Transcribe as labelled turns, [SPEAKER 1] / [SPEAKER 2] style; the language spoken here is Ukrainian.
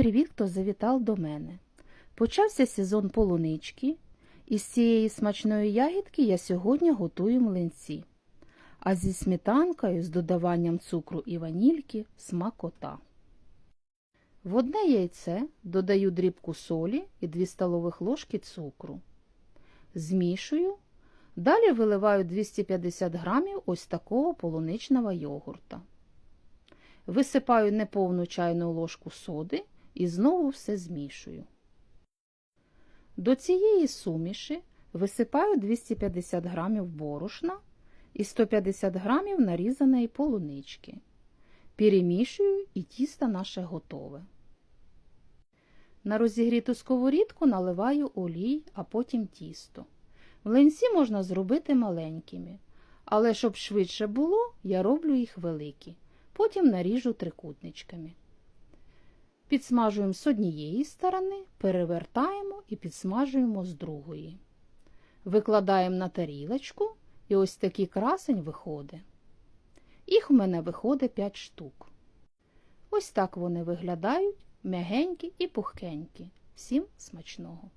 [SPEAKER 1] Привіт-привіт, хто завітав до мене. Почався сезон полунички, і з цієї смачної ягідки я сьогодні готую млинці. А зі сметанкою з додаванням цукру і ванільки смакота. В одне яйце додаю дрібку солі і 2 столових ложки цукру. Змішую. Далі виливаю 250 грамів ось такого полуничного йогурта. Висипаю неповну чайну ложку соди і знову все змішую. До цієї суміші висипаю 250 грамів борошна і 150 грамів нарізаної полунички. Перемішую і тісто наше готове. На розігріту сковорідку наливаю олій, а потім тісто. Млинці можна зробити маленькими, але щоб швидше було, я роблю їх великі. Потім наріжу трикутничками. Підсмажуємо з однієї сторони, перевертаємо і підсмажуємо з другої. Викладаємо на тарілочку і ось такий красень виходить. Їх в мене виходить 5 штук. Ось так вони виглядають, м'ягенькі і пухкенькі. Всім смачного!